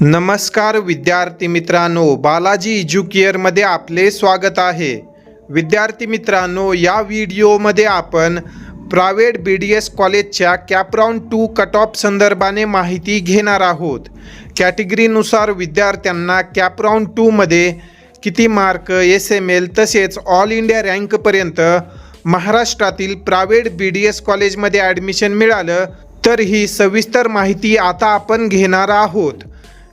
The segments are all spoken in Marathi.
नमस्कार विद्यार्थी मित्रांनो बालाजी एज्युकेअरमध्ये आपले स्वागत आहे. विद्यार्थी मित्रांनो या व्हिडिओमध्ये आपण प्रायव्हेट बी डी एस कॉलेजच्या कॅपराऊंड टू कट ऑफ संदर्भाने माहिती घेणार आहोत. कॅटेगरीनुसार विद्यार्थ्यांना कॅपराऊंड टूमध्ये किती मार्क एस एम एल तसेच ऑल इंडिया रँकपर्यंत महाराष्ट्रातील प्रायव्हेट बी डी एस कॉलेजमध्ये ॲडमिशन मिळालं तर ही सविस्तर माहिती आता आपण घेणार आहोत.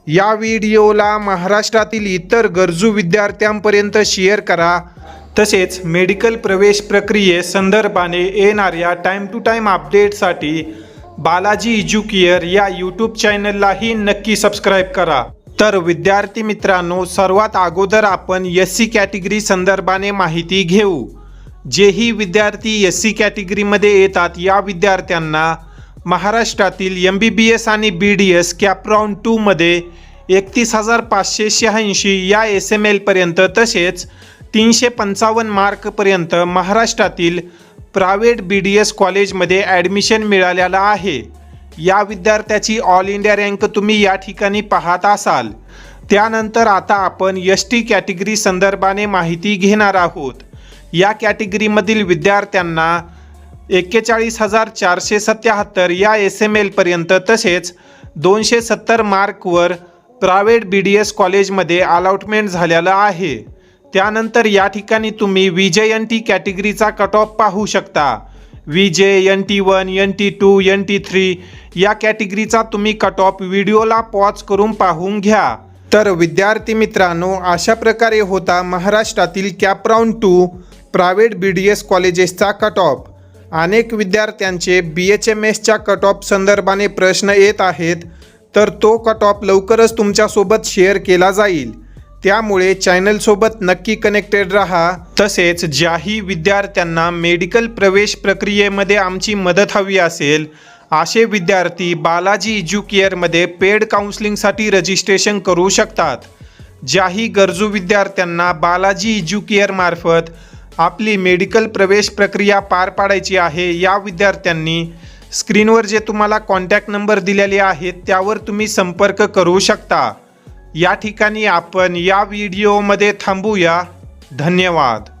या व्हिडिओला महाराष्ट्रातील इतर गरजू विद्यार्थ्यांपर्यंत शेअर करा. तसेच मेडिकल प्रवेश प्रक्रिये संदर्भाने येणाऱ्या टाईम टू टाईम अपडेटसाठी बालाजी एज्युकेअर या यूट्यूब चॅनललाही नक्की सबस्क्राईब करा. तर विद्यार्थी मित्रांनो सर्वात अगोदर आपण एस सी कॅटेगरी संदर्भाने माहिती घेऊ. जेही विद्यार्थी एस सी कॅटेगरीमध्ये येतात या विद्यार्थ्यांना महाराष्ट्रातील एम बी बी एस आणि बी डी एस कॅपराऊंड टूमध्ये एकतीस हजार पाचशे शहाऐंशी या एस एम एलपर्यंत तसेच तीनशे पंचावन्न मार्कपर्यंत महाराष्ट्रातील प्रायव्हेट बी डी एस कॉलेजमध्ये ॲडमिशन मिळालेलं आहे. या विद्यार्थ्याची ऑल इंडिया रँक तुम्ही या ठिकाणी पाहत असाल. त्यानंतर आता आपण एस टी कॅटेगरी संदर्भाने माहिती घेणार आहोत. या कॅटेगरीमधील विद्यार्थ्यांना एक्केचाळीस हजार चारशे सत्याहत्तर या एस एम एलपर्यंत तसेच दोनशे सत्तर मार्कवर प्रायव्हेट बी डी एस कॉलेजमध्ये अलॉटमेंट झालेलं आहे. त्यानंतर या ठिकाणी तुम्ही विजय एन टी कॅटेगरीचा कट ऑफ पाहू शकता. VJ N T one N T two N T three या कॅटेगरीचा तुम्ही कट ऑफ व्हिडिओला पॉज करून पाहून घ्या. तर विद्यार्थी मित्रांनो अशा प्रकारे होता महाराष्ट्रातील CAP round two private B D S कॉलेजेसचा cut off अनेक विद्यार्थ्यांचे बी एच एम एसच्या कट ऑफ संदर्भाने प्रश्न येत आहेत तर तो कट ऑफ लवकरच तुमच्यासोबत शेअर केला जाईल. त्यामुळे चॅनलसोबत नक्की कनेक्टेड राहा. तसेच ज्याही विद्यार्थ्यांना मेडिकल प्रवेश प्रक्रियेमध्ये आमची मदत हवी असेल असे विद्यार्थी बालाजी एज्युकेअरमध्ये पेड काउन्सिलिंगसाठी रजिस्ट्रेशन करू शकतात. ज्याही गरजू विद्यार्थ्यांना बालाजी एज्युकेअरमार्फत आपली मेडिकल प्रवेश प्रक्रिया पार पाडायची आहे या विद्यार्थ्यांनी स्क्रीनवर जे तुम्हाला कॉन्टॅक्ट नंबर दिलेले आहेत त्यावर तुम्ही संपर्क करू शकता. या ठिकाणी आपण या व्हिडिओमध्ये थांबूया. धन्यवाद.